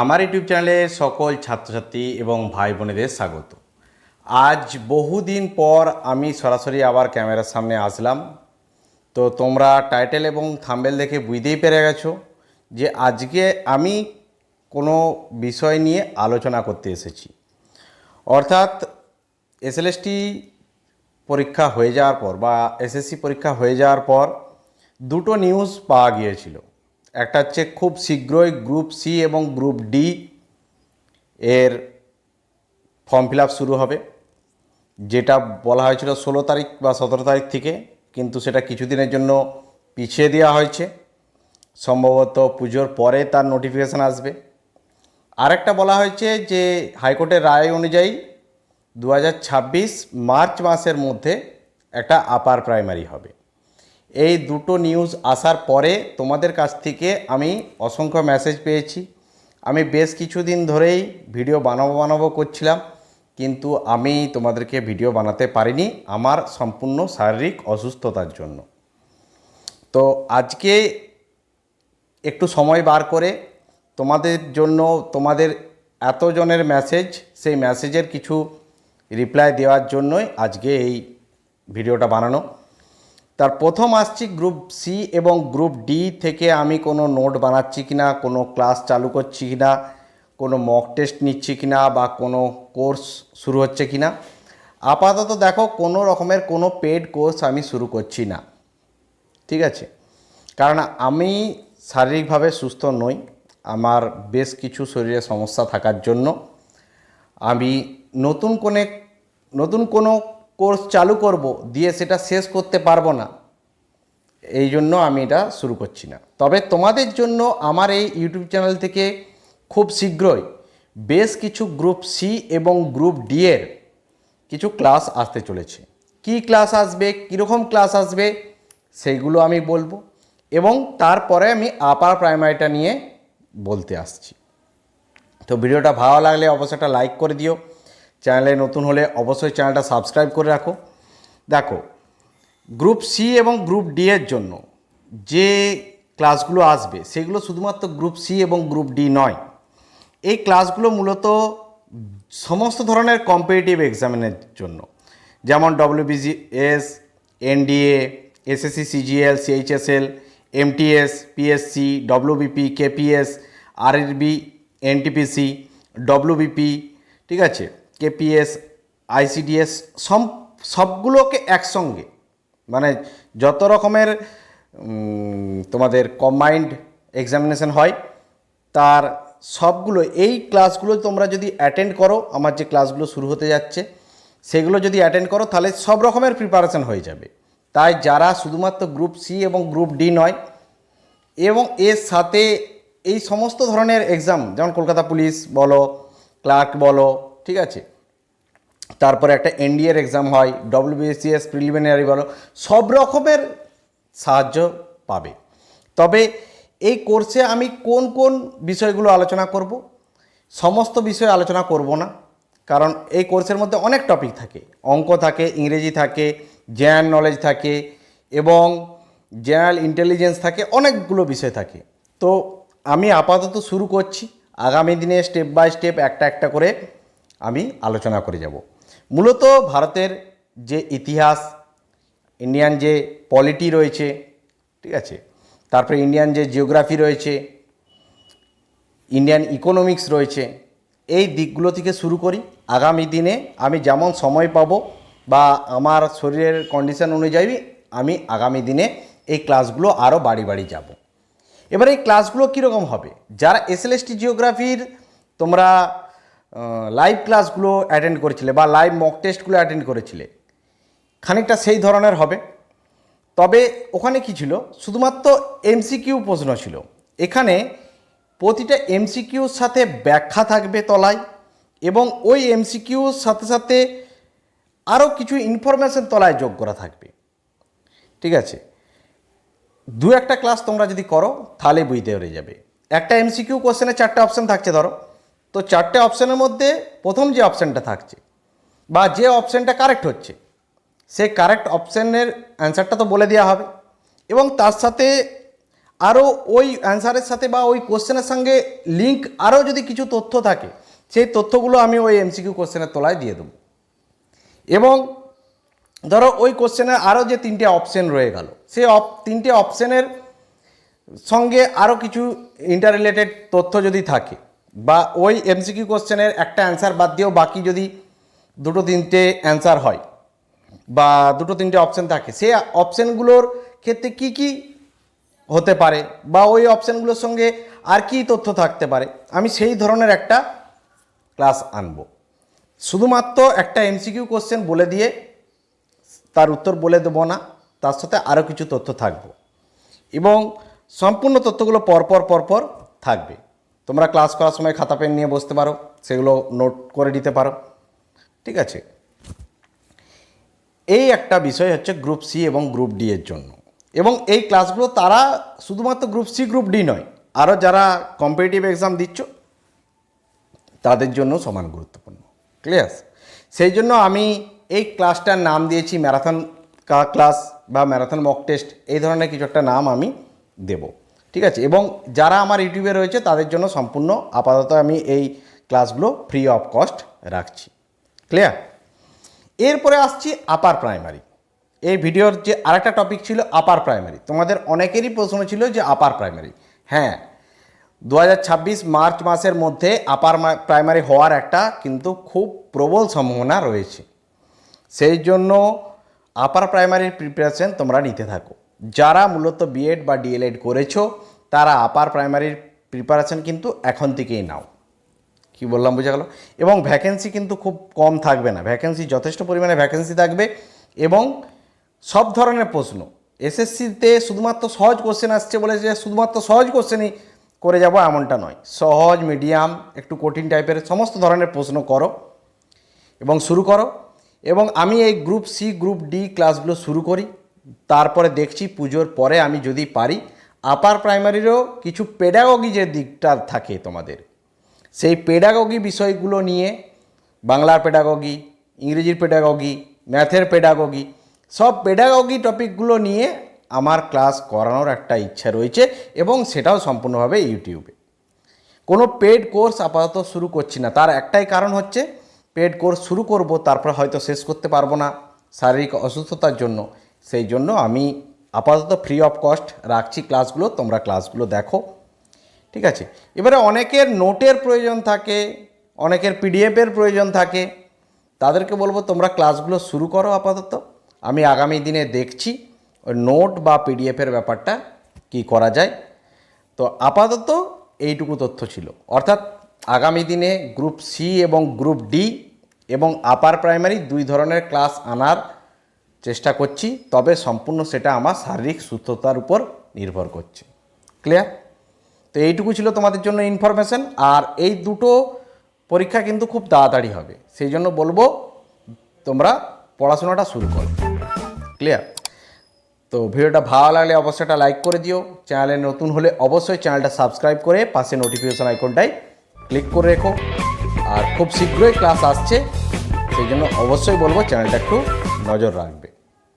আমার ইউটিউব চ্যানেলে সকল ছাত্রছাত্রী এবং ভাই বোনেদের স্বাগত। আজ বহুদিন পর আমি সরাসরি আবার ক্যামেরার সামনে আসলাম। তো তোমরা টাইটেল এবং থাম্বেল দেখে বুঝতেই পেরে গেছো যে আজকে আমি কোনো বিষয় নিয়ে আলোচনা করতে এসেছি। অর্থাৎ এসএলএসটি পরীক্ষা হয়ে যাওয়ার পর বা এসএসসি পরীক্ষা হয়ে যাওয়ার পর দুটো নিউজ পাওয়া গিয়েছিল। একটা হচ্ছে খুব শীঘ্রই গ্রুপ সি এবং গ্রুপ ডি এর ফর্ম ফিল শুরু হবে। যেটা বলা হয়েছিল ষোলো তারিখ বা সতেরো তারিখ থেকে, কিন্তু সেটা কিছুদিনের জন্য পিছিয়ে দেওয়া হয়েছে। সম্ভবত পুজোর পরে তার নোটিফিকেশান আসবে। আরেকটা বলা হয়েছে যে হাইকোর্টের রায় অনুযায়ী দু হাজার ছাব্বিশ মার্চ মাসের মধ্যে একটা আপার প্রাইমারি হবে। এই দুটো নিউজ আসার পরে তোমাদের কাছ থেকে আমি অসংখ্য মেসেজ পেয়েছি। আমি বেশ কিছুদিন ধরেই ভিডিও বানাবো বানাবো করছিলাম, কিন্তু আমি তোমাদেরকে ভিডিও বানাতে পারিনি আমার সম্পূর্ণ শারীরিক অসুস্থতার জন্য। তো আজকে একটু সময় বার করে তোমাদের জন্য তোমাদের এতজনের মেসেজ সেই মেসেজের কিছু রিপ্লাই দেওয়ার জন্যই আজকে এই ভিডিওটা বানানো। তার প্রথম আসছি গ্রুপ সি এবং গ্রুপ ডি থেকে আমি কোনো নোট বানাচ্ছি কি না কোনো ক্লাস চালু করছি কি না কোনো মক টেস্ট নিচ্ছি কি না বা কোনো কোর্স শুরু হচ্ছে কি না আপাতত দেখো কোনো রকমের কোনো পেড কোর্স আমি শুরু করছি না। ঠিক আছে? কারণ আমি শারীরিকভাবে সুস্থ নই, আমার বেশ কিছু শরীরে সমস্যা থাকার জন্য। আমি নতুন কোনে নতুন কোনো কোর্স চালু করব, দিয়ে সেটা শেষ করতে পারব না। এই জন্য আমি এটা শুরু করছি না। তবে তোমাদের জন্য আমার এই ইউটিউব চ্যানেল থেকে খুব শীঘ্রই বেশ কিছু গ্রুপ সি এবং গ্রুপ ডি এর কিছু ক্লাস আসতে চলেছে। কি ক্লাস আসবে, কীরকম ক্লাস আসবে, সেইগুলো আমি বলব এবং তারপরে আমি আপার প্রাইমারিটা নিয়ে বলতে আসছি। তো ভিডিওটা ভালো লাগলে অবশ্যই একটা লাইক করে দিও। চ্যানেলে নতুন হলে অবশ্যই চ্যানেলটা সাবস্ক্রাইব করে রাখো। দেখো, গ্রুপ সি এবং গ্রুপ ডি এর জন্য যে ক্লাসগুলো আসবে, সেগুলো শুধুমাত্র গ্রুপ সি এবং গ্রুপ ডি নয়। এই ক্লাসগুলো মূলত সমস্ত ধরনের কম্পিটিটিভ এক্সামিনের জন্য। যেমন WBCS NDA SSC CGL CHSL MTS PSC WBP KPS RSB NTPC WBP ঠিক আছে? কেপিএস আইসিডিএস সব সবগুলোকে একসঙ্গে। মানে যত রকমের তোমাদের কম্বাইন্ড এক্সামিনেশন হয়, তার সবগুলো, এই ক্লাসগুলো তোমরা যদি অ্যাটেন্ড করো, আমার যে ক্লাসগুলো শুরু হতে যাচ্ছে, সেগুলো যদি অ্যাটেন্ড করো, তাহলে সব রকমের প্রিপারেশন হয়ে যাবে। তাই যারা শুধুমাত্র গ্রুপ সি এবং গ্রুপ ডি নয়, এবং এর সাথে এই সমস্ত ধরনের এক্সাম যেমন কলকাতা পুলিশ বলো ক্লার্ক বলো, ঠিক আছে? তারপরে একটা এনডিএর এক্সাম হয় ডব্লিউবিএসিএস প্রিলিমিনারি বলো, সব রকমের সাহায্য পাবে। তবে এই কোর্সে আমি কোন কোন বিষয়গুলো আলোচনা করব? সমস্ত বিষয় আলোচনা করব না, কারণ এই কোর্সের মধ্যে অনেক টপিক থাকে। অঙ্ক থাকে, ইংরেজি থাকে জেনারেল নলেজ থাকে এবং জেনারেল ইন্টেলিজেন্স থাকে, অনেকগুলো বিষয় থাকে। তো আমি আপাতত শুরু করছি। আগামী দিনে স্টেপ বাই স্টেপ একটা একটা করে আমি আলোচনা করে যাব। মূলত ভারতের যে ইতিহাস, ইন্ডিয়ান যে পলিটি রয়েছে, ঠিক আছে? তারপরে ইন্ডিয়ান যে জিওগ্রাফি রয়েছে, ইন্ডিয়ান ইকোনমিক্স রয়েছে, এই দিকগুলো থেকে শুরু করি। আগামী দিনে আমি যেমন সময় পাবো বা আমার শরীরের কন্ডিশন অনুযায়ী আমি আগামী দিনে এই ক্লাসগুলো আরও বাড়ি বাড়ি যাব। এবার এই ক্লাসগুলো কীরকম হবে? যারা এসএলএসটি জিওগ্রাফির তোমরা লাইভ ক্লাসগুলো অ্যাটেন্ড করেছিলে বা লাইভ মক টেস্টগুলো অ্যাটেন্ড করেছিলে। খানিকটা সেই ধরনের হবে। তবে ওখানে কি ছিল? শুধুমাত্র এমসিকিউ প্রশ্ন ছিল। এখানে প্রতিটা এমসিকিউর সাথে ব্যাখ্যা থাকবে তলায় এবং ওই এমসিকিউর সাথে সাথে আরও কিছু ইনফরমেশন তলায় যোগ করা থাকবে। ঠিক আছে? দু একটা ক্লাস তোমরা যদি করো তাহলে বুঝতে পেরে যাবে। একটা এমসিকিউ কোশ্চেনে চারটে অপশান থাকছে, ধরো। তো চারটে অপশানের মধ্যে প্রথম যে অপশানটা থাকছে বা যে অপশানটা কারেক্ট হচ্ছে, সেই কারেক্ট অপশানের অ্যান্সারটা তো বলে দেওয়া হবে। এবং তার সাথে আরও ওই অ্যান্সারের সাথে বা ওই কোশ্চেনের সঙ্গে লিঙ্ক আরও যদি কিছু তথ্য থাকে, সেই তথ্যগুলো আমি ওই এমসিকিউ কোশ্চেনের তলায় দিয়ে দেবো। এবং ধরো ওই কোশ্চেনের আরও যে তিনটে অপশন রয়ে গেল, সেই অপ তিনটে অপশনের সঙ্গে আরও কিছু ইন্টার রিলেটেড তথ্য যদি থাকে বা ওই এমসিকিউ কোশ্চেনের একটা অ্যান্সার বাদ দিয়েও বাকি যদি দুটো তিনটে অ্যান্সার হয় বা দুটো তিনটে অপশান থাকে, সে অপশানগুলোর ক্ষেত্রে কি কি হতে পারে বা ওই অপশানগুলোর সঙ্গে আর কি তথ্য থাকতে পারে, আমি সেই ধরনের একটা ক্লাস আনব। শুধুমাত্র একটা এমসিকিউ কোশ্চেন বলে দিয়ে তার উত্তর বলে দেবো না, তার সাথে আরও কিছু তথ্য থাকবে এবং সম্পূর্ণ তথ্যগুলো পরপর পরপর থাকবে। তোমরা ক্লাস করার সময় খাতা পেন নিয়ে বসতে পারো, সেগুলো নোট করে নিতে পারো। ঠিক আছে? এই একটা বিষয় হচ্ছে গ্রুপ সি এবং গ্রুপ ডি এর জন্য। এবং এই ক্লাসগুলো তারা শুধুমাত্র গ্রুপ সি গ্রুপ ডি নয় আরও যারা কম্পিটিটিভ এক্সাম দিচ্ছ, তাদের জন্য সমান গুরুত্বপূর্ণ। ক্লিয়ার সেই জন্য আমি এই ক্লাসটার নাম দিয়েছি ম্যারাথন ক্লাস বা ম্যারাথন মক টেস্ট এই ধরনের কিছু একটা নাম আমি দেব। ঠিক আছে? এবং যারা আমার ইউটিউবে রয়েছে, তাদের জন্য সম্পূর্ণ আপাতত আমি এই ক্লাসগুলো ফ্রি অফ কস্ট রাখছি। ক্লিয়ার এরপরে আসছি আপার প্রাইমারি এই ভিডিওর যে আরেকটা টপিক ছিল আপার প্রাইমারি তোমাদের অনেকেরই প্রশ্ন ছিল যে আপার প্রাইমারি হ্যাঁ দু হাজার ছাব্বিশ মার্চ মাসের মধ্যে আপার প্রাইমারি হওয়ার একটা কিন্তু খুব প্রবল সম্ভাবনা রয়েছে। সেই জন্য আপার প্রাইমারির প্রিপারেশন তোমরা নিতে থাকো। যারা মূলত বিএড বা ডিএলএড করেছ, তারা আপার প্রাইমারির প্রিপারেশন কিন্তু এখন থেকেই নাও। কি বললাম, বোঝা গেল? এবং ভ্যাকেন্সি কিন্তু খুব কম থাকবে না। ভ্যাকেন্সি যথেষ্ট পরিমাণে ভ্যাকেন্সি থাকবে এবং সব ধরনের প্রশ্ন। এসএসসিতে শুধুমাত্র সহজ কোশ্চেন আসছে বলে যে শুধুমাত্র সহজ কোশ্চেনই করে যাব এমনটা নয়। সহজ মিডিয়াম একটু কঠিন টাইপের সমস্ত ধরনের প্রশ্ন করো এবং শুরু করো। এবং আমি এই গ্রুপ সি গ্রুপ ডি ক্লাসগুলো শুরু করি। তারপরে দেখছি পুজোর পরে আমি যদি পারি আপার প্রাইমারিরও কিছু পেডাগগি যে দিকটা থাকে তোমাদের। সেই পেডাগগি বিষয়গুলো নিয়ে বাংলার পেডাগগি ইংরেজির পেডাগগি ম্যাথের পেডাগগি সব পেডাগগি টপিকগুলো নিয়ে আমার ক্লাস করানোর একটা ইচ্ছা রয়েছে এবং সেটাও সম্পূর্ণভাবে ইউটিউবে কোনো পেড কোর্স আপাতত শুরু করছি না। তার একটাই কারণ হচ্ছে পেড কোর্স শুরু করব, তারপর হয়তো শেষ করতে পারব না শারীরিক অসুস্থতার জন্য। সেই জন্য আমি আপাতত ফ্রি অফ কস্ট রাখছি ক্লাসগুলো তোমরা ক্লাসগুলো দেখো। ঠিক আছে? এবারে অনেকের নোটের প্রয়োজন থাকে, অনেকের পিডিএফের প্রয়োজন থাকে। তাদেরকে বলব, তোমরা ক্লাসগুলো শুরু করো আপাতত। আমি আগামী দিনে দেখছি ওই নোট বা পিডিএফের ব্যাপারটা কি করা যায়। তো আপাতত এইটুকু তথ্য ছিল। অর্থাৎ আগামী দিনে গ্রুপ সি এবং গ্রুপ ডি এবং আপার প্রাইমারি দুই ধরনের ক্লাস আনার চেষ্টা করছি, তবে সম্পূর্ণ সেটা আমার শারীরিক সুস্থতার উপর নির্ভর করছে। ক্লিয়ার তো এইটুকু ছিল তোমাদের জন্য ইনফরমেশন আর এই দুটো পরীক্ষা কিন্তু খুব তাড়াতাড়ি হবে। সেই জন্য বলব, তোমরা পড়াশোনাটা শুরু করো। ক্লিয়ার তো ভিডিওটা ভালো লাগলে অবশ্যই একটা লাইক করে দিও। চ্যানেলে নতুন হলে অবশ্যই চ্যানেলটা সাবস্ক্রাইব করে পাশে নোটিফিকেশন আইকনটাই ক্লিক করে রেখো। আর খুব শীঘ্রই ক্লাস আসছে, সেই জন্য অবশ্যই বলব চ্যানেলটা একটু নজর রাখবে।